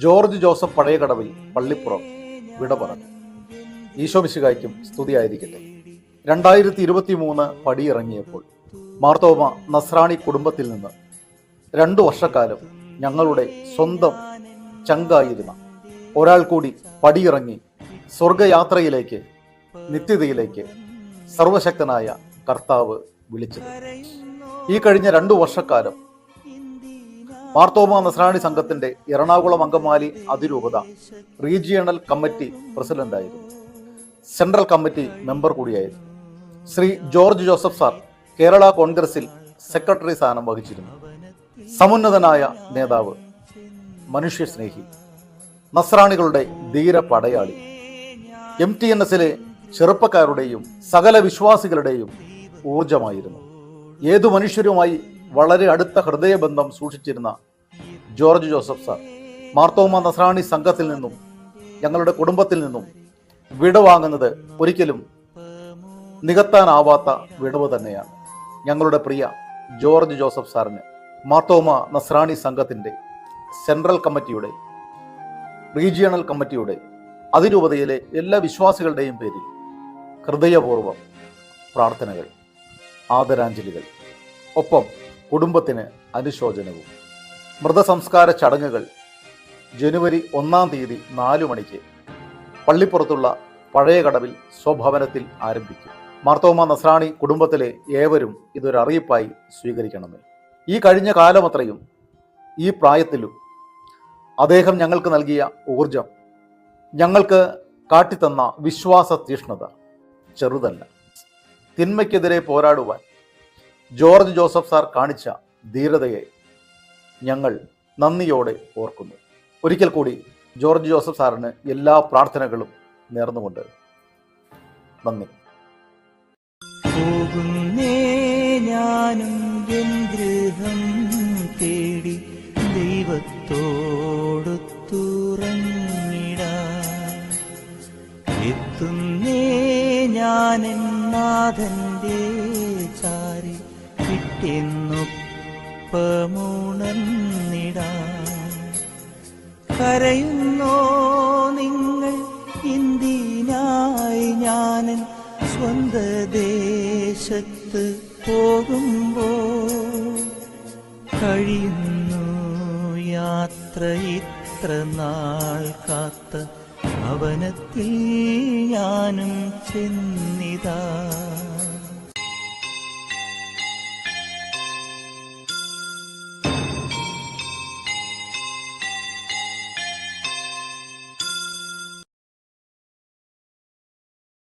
George Joseph പഴയകടവിൽ Pallippuram വിട പറഞ്ഞു. ഈശോമിശികായ്ക്കും സ്തുതിയായിരിക്കട്ടെ. രണ്ടായിരത്തി ഇരുപത്തി മൂന്ന് പടിയിറങ്ങിയപ്പോൾ മാർത്തോമ നസ്രാണി കുടുംബത്തിൽ നിന്ന് രണ്ടു വർഷക്കാലം ഞങ്ങളുടെ സ്വന്തം ചങ്കായിരുന്ന ഒരാൾ കൂടി പടിയിറങ്ങി സ്വർഗയാത്രയിലേക്ക് നിത്യതയിലേക്ക് സർവശക്തനായ കർത്താവ് വിളിച്ചത്. ഈ കഴിഞ്ഞ രണ്ടു വർഷക്കാലം മാർത്തോമ നസ്രാണി സംഘത്തിന്റെ എറണാകുളം അങ്കമാലി അതിരൂപത റീജിയണൽ കമ്മിറ്റി പ്രസിഡന്റായിരുന്നു. സെൻട്രൽ കമ്മിറ്റി മെമ്പർ കൂടിയായിരുന്നു. Shri George Joseph sir Kerala കോൺഗ്രസിൽ സെക്രട്ടറി സ്ഥാനം വഹിച്ചിരുന്നു. സമുന്നതനായ നേതാവ് മനുഷ്യസ്നേഹി നസ്രാണികളുടെ ധീര പടയാളി എം ടി എൻ എസിലെ ചെറുപ്പക്കാരുടെയും സകല വിശ്വാസികളുടെയും ഊർജമായിരുന്നു ഏതു മനുഷ്യരുമായി വളരെ അടുത്ത ഹൃദയബന്ധം സൂക്ഷിച്ചിരുന്ന George Joseph sir. Marthoma Nasrani സംഘത്തിൽ നിന്നും ഞങ്ങളുടെ കുടുംബത്തിൽ നിന്നും വിടവാങ്ങുന്നത് ഒരിക്കലും നികത്താനാവാത്ത വിടവ് തന്നെയാണ്. ഞങ്ങളുടെ പ്രിയ ജോർജ് ജോസഫ് സാറിന് മാർത്തോമ നസ്രാണി സംഘത്തിന്റെ സെൻട്രൽ കമ്മിറ്റിയുടെ റീജിയണൽ കമ്മിറ്റിയുടെ അതിരൂപതയിലെ എല്ലാ വിശ്വാസികളുടെയും പേരിൽ ഹൃദയപൂർവം പ്രാർത്ഥനകൾ ആദരാഞ്ജലികൾ. ഒപ്പം കുടുംബത്തിന് അനുശോചനവും. മൃതസംസ്കാര ചടങ്ങുകൾ ജനുവരി ഒന്നാം തീയതി നാലു മണിക്ക് പള്ളിപ്പുറത്തുള്ള പഴയ കടവിൽ സ്വഭവനത്തിൽ ആരംഭിക്കും. മാർത്തോമ നസ്രാണി കുടുംബത്തിലെ ഏവരും ഇതൊരു അറിയിപ്പായി സ്വീകരിക്കണമേ. ഈ കഴിഞ്ഞ കാലമത്രയും ഈ പ്രായത്തിലും അദ്ദേഹം ഞങ്ങൾക്ക് നൽകിയ ഊർജം ഞങ്ങൾക്ക് കാട്ടിത്തന്ന വിശ്വാസ തീഷ്ണത ചെറുതല്ല. തിന്മയ്ക്കെതിരെ പോരാടുവാൻ ജോർജ് ജോസഫ് സാർ കാണിച്ച ധീരതയെ ഞങ്ങൾ നന്ദിയോടെ ഓർക്കുന്നു. ഒരിക്കൽ കൂടി ജോർജ് ജോസഫ് സാറിന് എല്ലാ പ്രാർത്ഥനകളും നേർന്നുകൊണ്ട് നന്ദി. പോകുന്നേ ഞാനും ഗൃഹം തേടി ഞാൻ കിട്ടിയെന്നൊപ്പമുണർന്നിടാൻ കരയുന്നോ നിങ്ങൾ ഇന്ത്യനായി ഞാനൻ സ്വന്ത ദേശത്ത് പോകുമ്പോ? കഴിയുന്നു യാത്ര ഇത്ര നാൾ കാത്ത അവനത്തിൽ ഞാനും ചെന്നിതാ.